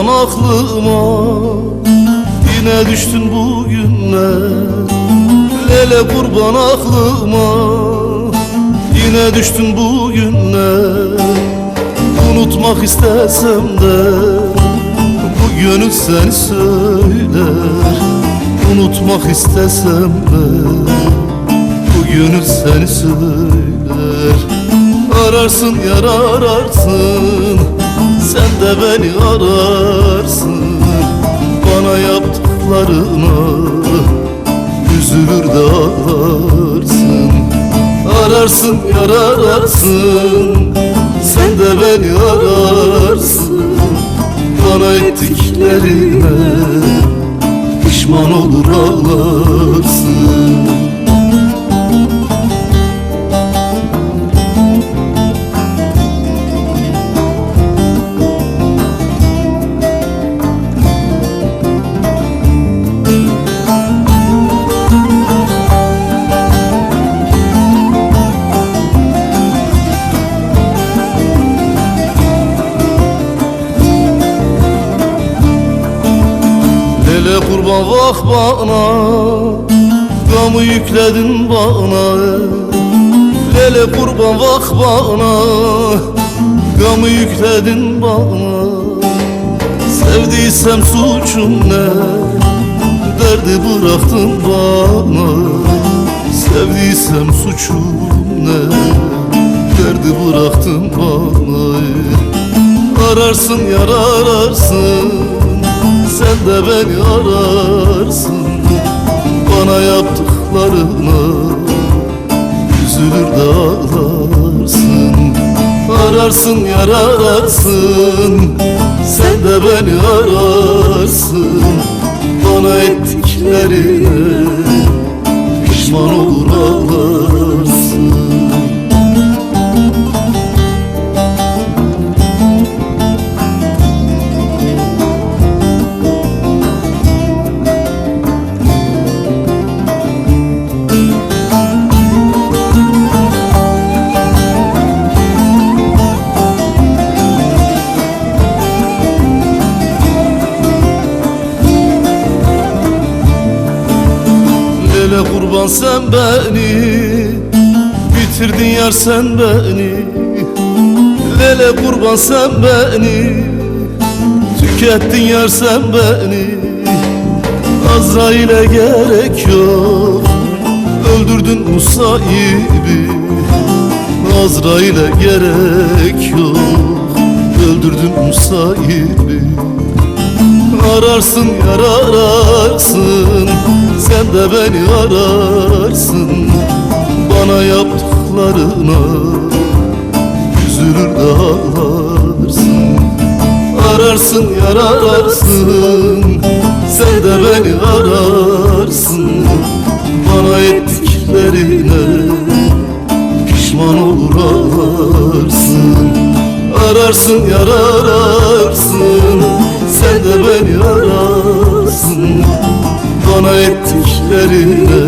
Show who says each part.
Speaker 1: aklıma Yine düştün bugünler Lele kurban aklıma Yine düştün bugünler Unutmak istesem de Bu gönül seni söyler. Unutmak istesem de Bu gönül seni söyler. Ararsın yar ararsın Sen de beni ararsın. Bana yaptıklarına Üzülür de ağlarsın. Ararsın yar ararsın. Sen de beni ararsın. Bana ettiklerine Pişman olur ağlarsın Lele kurban vah bana Gamı yükledin bana. Lele kurban vah bana Gamı yükledin bana. Sevdiysem suçum ne Derdi bıraktın bana. Sevdiysem suçum ne Derdi bıraktın bana. Ararsın yar ararsın Sen de beni ararsın. Bana yaptıklarına Üzülür de ağlarsın. Ararsın yar ararsın Sen de beni ararsın. Bana ettiklerine kurban sen beni Bitirdin yar sen beni. Lele kurban sen beni Tükettin yar sen beni. Azrail'e gerek yok Öldürdün Musa'yı Azrail'e gerek yok Öldürdün Musa'yı Ararsın yar ararsın Sen de beni ararsın. Bana yaptıklarına Üzülür de ağlarsın. Ararsın yar ararsın Sen de beni ararsın. Bana ettiklerine Pişman olur ağlarsın. Ararsın yar de